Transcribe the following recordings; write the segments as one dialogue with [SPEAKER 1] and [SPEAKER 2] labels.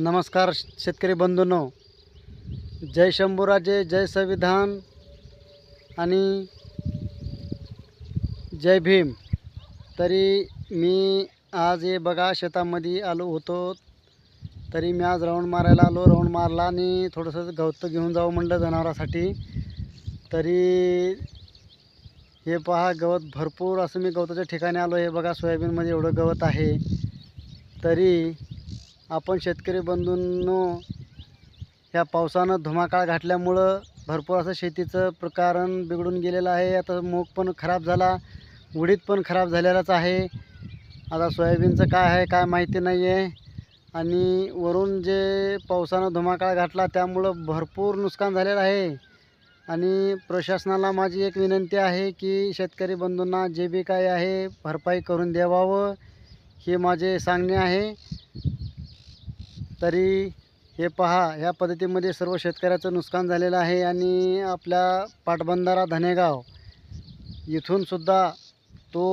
[SPEAKER 1] नमस्कार शेतकरी बंधूंनो. जय शंभूराजे जय संविधान आणि जय भीम. तरी मी आज हे बघा शेतामध्ये आलो होतो. तरी मी आज राऊंड मारायला आलो. राऊंड मारला आणि थोडंसं गवत घेऊन जाऊ म्हणलं जनावरासाठी. तरी हे पहा गवत भरपूर असं मी गवताच्या ठिकाणी आलो. हे बघा सोयाबीनमध्ये एवढं गवत आहे. तरी आपण शेतकरी बंधूंनो ह्या पावसानं धुमाकाळ घातल्यामुळं भरपूर असं शेतीचं प्रकारण बिघडून गेलेलं आहे. आता मूग पण खराब झाला उडीद पण खराब झालेलाच आहे. आता सोयाबीनचं काय आहे काय माहिती नाही आहे आणि वरून जे पावसानं धुमाकाळ घातला त्यामुळं भरपूर नुकसान झालेलं आहे. आणि प्रशासनाला माझी एक विनंती आहे की शेतकरी बंधूंना जे बी काय आहे भरपाई करून द्यावावं हे माझे सांगणे आहे. तरी हे पहा ह्या पद्धतीमध्ये सर्व शेतकऱ्याचं नुकसान झालेलं आहे आणि आपल्या पाटबंधारा धनेगाव इथूनसुद्धा तो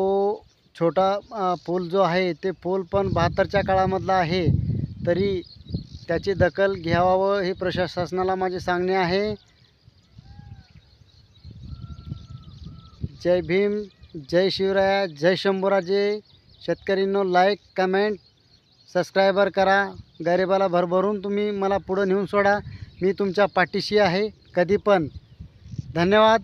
[SPEAKER 1] छोटा पूल जो आहे ते पूल पण बहात्तरच्या काळामधला आहे. तरी त्याची दखल घ्यावावं हे प्रशासनाला माझे सांगणे आहे. जय भीम जय शिवराया जय शंभूराजे. शेतकरींनो लाईक कमेंट सबस्क्रायबर करा गरिबाला भरभरून तुम्ही मला पुढं नेऊन सोडा. मी तुमच्या पाठीशी आहे कधी पण धन्यवाद.